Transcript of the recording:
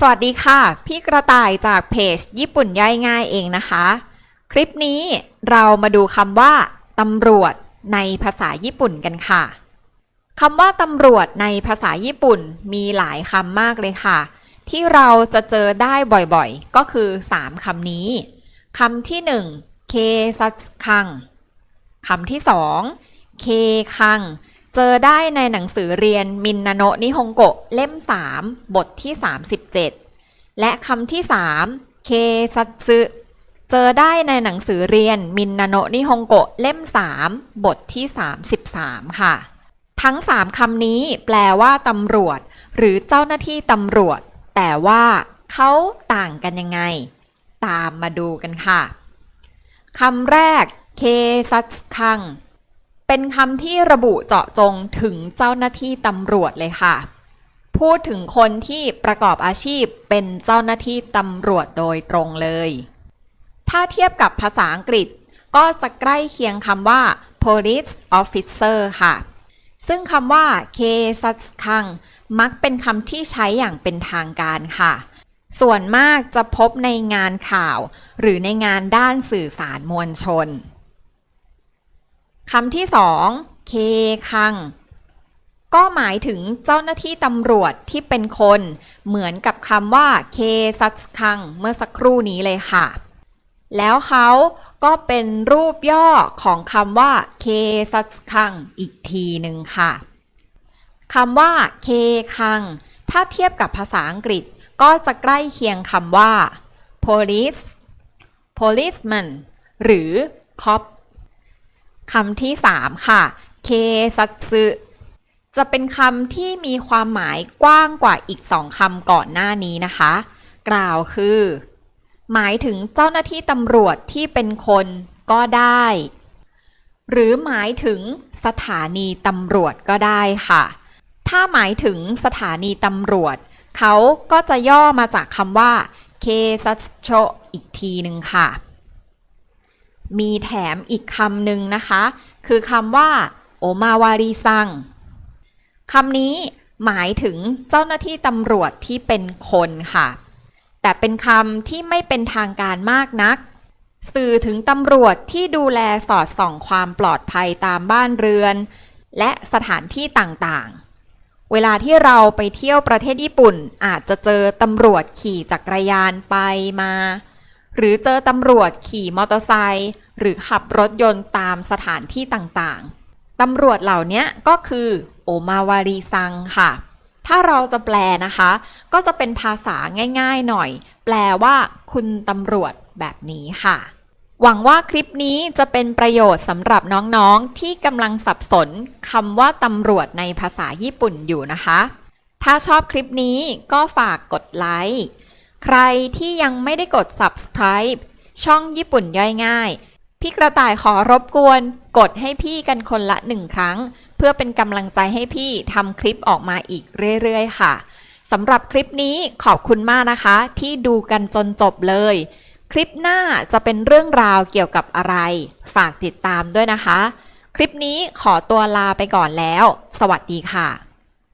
สวัสดีค่ะ พี่กระต่ายจากเพจญี่ปุ่นย่อยง่ายเองนะคะ คลิปนี้เรามาดูคำว่าตำรวจในภาษาญี่ปุ่นกันค่ะคำว่าตำรวจในภาษาญี่ปุ่นมีหลายคำมากเลยค่ะ ที่เราจะเจอได้บ่อยๆ ก็คือ 3คำนี้คำที่ 1 เคซัตคังคำที่ 2 เคคัง เจอได้ในหนังสือเรียนมินนาโนะนิฮงโกะเล่ม 3 บทที่ 37 และคำที่ 3 เคซัตสึเจอได้ในหนังสือเรียนมินนาโนะนิฮงโกะเล่ม 3 บทที่ 33 ค่ะ ทั้ง 3คำนี้แปลว่าตำรวจ หรือเจ้าหน้าที่ตำรวจ แต่ว่าเขาต่างกันยังไง ตามมาดูกันค่ะคำแรกเคซัตคัง เป็นคำที่ระบุเจาะจงถึงเจ้าหน้าที่ตำรวจเลยค่ะ พูดถึงคนที่ประกอบอาชีพเป็นเจ้าหน้าที่ตำรวจโดยตรงเลย ถ้าเทียบกับภาษาอังกฤษก็จะใกล้เคียงคำว่า police officer ค่ะ ซึ่งคำว่า k s u c h คังมักเป็นคำที่ใช้อย่างเป็นทางการค่ะ ส่วนมากจะพบในงานข่าว หรือในงานด้านสื่อสารมวลชน คำที่สองเคคัง ก็หมายถึงเจ้าหน้าที่ตำรวจที่เป็นคน เหมือนกับคำว่าเคซัตคัง เมื่อสักครู่นี้เลยค่ะ แล้วเขาก็เป็นรูปย่อของคำว่าเคซัตคังอีกทีหนึ่งค่ะคำว่าเคคัง ถ้าเทียบกับภาษาอังกฤษก็จะใกล้เคียงคำว่า police policeman หรือ cop คำที่ 3 ค่ะ เคซัตสึจะเป็นคำที่มีความหมายกว้างกว่าอีกสองคำก่อนหน้านี้นะคะ กล่าวคือ หมายถึงเจ้าหน้าที่ตำรวจที่เป็นคนก็ได้ หรือหมายถึงสถานีตำรวจก็ได้ค่ะ ถ้าหมายถึงสถานีตำรวจ เขาก็จะย่อมาจากคำว่าเคซัตโชอีกทีหนึ่งค่ะ มีแถมอีกคำหนึ่งนะคะ คือคำว่าโอมาวาริซังคำนี้หมายถึงเจ้าหน้าที่ตำรวจที่เป็นคนค่ะ แต่เป็นคำที่ไม่เป็นทางการมากนัก สื่อถึงตำรวจที่ดูแลสอดส่องความปลอดภัยตามบ้านเรือน และสถานที่ต่างๆ เวลาที่เราไปเที่ยวประเทศญี่ปุ่นอาจจะเจอตำรวจขี่จักรยานไปมา หรือเจอตำรวจขี่มอเตอร์ไซค์หรือขับรถยนต์ตามสถานที่ต่างๆ ตำรวจเหล่านี้ก็คือโอมาวารีซังค่ะ ถ้าเราจะแปลนะคะ ก็จะเป็นภาษาง่ายๆหน่อย แปลว่าคุณตำรวจแบบนี้ค่ะ หวังว่าคลิปนี้จะเป็นประโยชน์สำหรับน้องๆ ที่กำลังสับสนคำว่าตำรวจในภาษาญี่ปุ่นอยู่นะคะ ถ้าชอบคลิปนี้ก็ฝากกดไลค์ ใครที่ยังไม่ได้กด subscribe ช่องญี่ปุ่นย่อยง่าย พี่กระต่ายขอรบกวน กดให้พี่กันคนละหนึ่งครั้ง เพื่อเป็นกำลังใจให้พี่ทำคลิปออกมาอีกเรื่อยๆ ค่ะสำหรับคลิปนี้ขอบคุณมากนะคะ ที่ดูกันจนจบเลย คลิปหน้าจะเป็นเรื่องราวเกี่ยวกับอะไร ฝากติดตามด้วยนะคะ คลิปนี้ขอตัวลาไปก่อนแล้ว สวัสดีค่ะ